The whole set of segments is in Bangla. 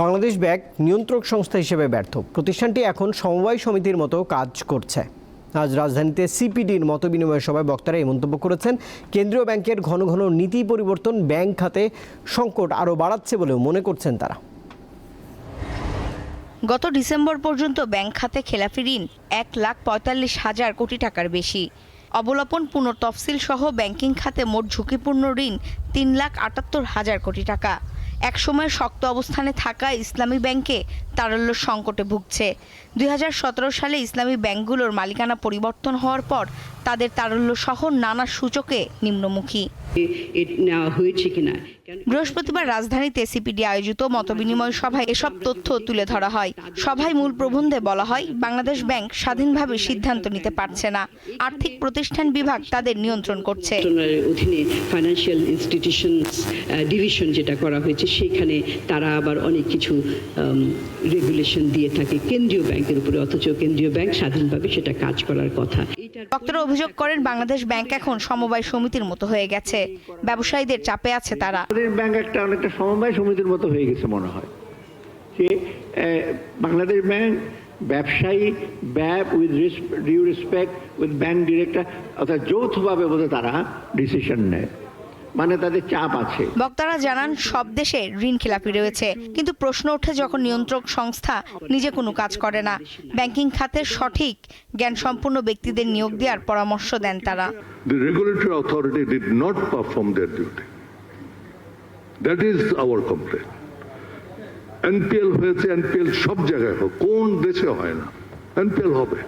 বাংলাদেশ ব্যাংক নিয়ন্ত্রক সংস্থা হিসেবে ব্যর্থ। প্রতিষ্ঠানটি এখন সমবায় সমিতির মতো কাজ করছে। আজ রাজধানীতে সিপিডির মত বিনিময় সভায় বক্তারা এই মন্তব্য করেছেন, কেন্দ্রীয় ব্যাংকের ঘন ঘন নীতি পরিবর্তন ব্যাংক খাতে সংকট আরও বাড়াচ্ছে বলেও মনে করছেন তারা। গত ডিসেম্বর পর্যন্ত ব্যাংক খাতে খেলাফি ঋণ এক লাখ পঁয়তাল্লিশ হাজার কোটি টাকার বেশি। অবলোপন পুনঃতফসিল সহ ব্যাংকিং খাতে মোট ঝুঁকিপূর্ণ ঋণ তিন লাখ আটাত্তর হাজার কোটি টাকা। একসময় শক্ত অবস্থানে থাকা ইসলামী ব্যাংকে তারল্য সংকটে ভুগছে। দুই হাজার সতেরো সালে ইসলামী ব্যাংকগুলোর মালিকানা পরিবর্তন হওয়ার পর তাদের তারল্য সহ নানা সূচকে নিম্নমুখী। বৃহস্পতিবার রাজধানীতে সিপিডি আয়োজিত মতবিনিময় সভায় এসব তথ্য তুলে ধরা হয়। সভায় মূল প্রবন্ধে বলা হয় বাংলাদেশ ব্যাংক স্বাধীনভাবে সিদ্ধান্ত নিতে পারছে না। আর্থিক প্রতিষ্ঠান বিভাগ তাদের নিয়ন্ত্রণ করছে। অধীনে ফাইন্যান্সিয়াল ইনস্টিটিউশনস ডিভিশন যেটা করা হয়েছে সেখানে তারা আবার অনেক কিছু রেগুলেশন দিয়ে থাকে। কেন্দ্রীয় ব্যাংকের উপরে অথচ কেন্দ্রীয় ব্যাংক স্বাধীনভাবে সেটা কাজ করার কথা। বক্তারা অভিযোগ করেন বাংলাদেশ ব্যাংক এখন সমবায় সমিতির মতো হয়ে গেছে। ব্যবসায়ীদের চাপে আছে তারা। ব্যাংক একটা অনেকটা সমবায় সমিতির মতো হয়ে গেছে মনে হয়। যে আহ, বাংলাদেশ ব্যাংক ব্যবসায়ী ব্যাপ with due respect with bank director অর্থাৎ যৌথভাবে বোধহয় তারা ডিসিশন নেয়। মানে তাদের চাপ আছে। বক্তারা জানান সব দেশে ঋণ খেলাপি রয়েছে। কিন্তু প্রশ্ন ওঠে যখন নিয়ন্ত্রক সংস্থা নিজে কোনো কাজ করে না। ব্যাংকিং খাতের সঠিক জ্ঞানসম্পন্ন ব্যক্তিদের নিয়োগ দেওয়ার পরামর্শ দেন তারা। The regulatory authority did not perform their duty. That is our complaint. NPL হয়েছে এনপিএল সব জায়গায় হোক কোন দেশে হয় না এনপিএল হবে।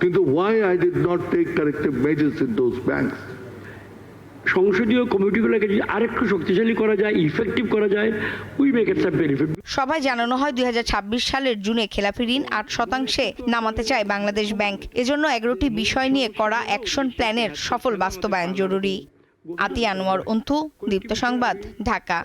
কিন্তু why I did not take corrective measures in those banks সংসদীয় কমিটিগুলোকে যদি আরেকটু শক্তিশালী করা যায় ইফেক্টিভ করা যায় we make it some benefit সভায় জানানো হয় দুই হাজার ছাব্বিশ সালের জুনে খেলাফি ঋণ আট শতাংশে নামাতে চায় বাংলাদেশ ব্যাংক। এজন্য এগারোটি বিষয় নিয়ে করা অ্যাকশন প্ল্যানের সফল বাস্তবায়ন জরুরি। আতি আনোয়ার দীপ্ত সংবাদ, ঢাকা।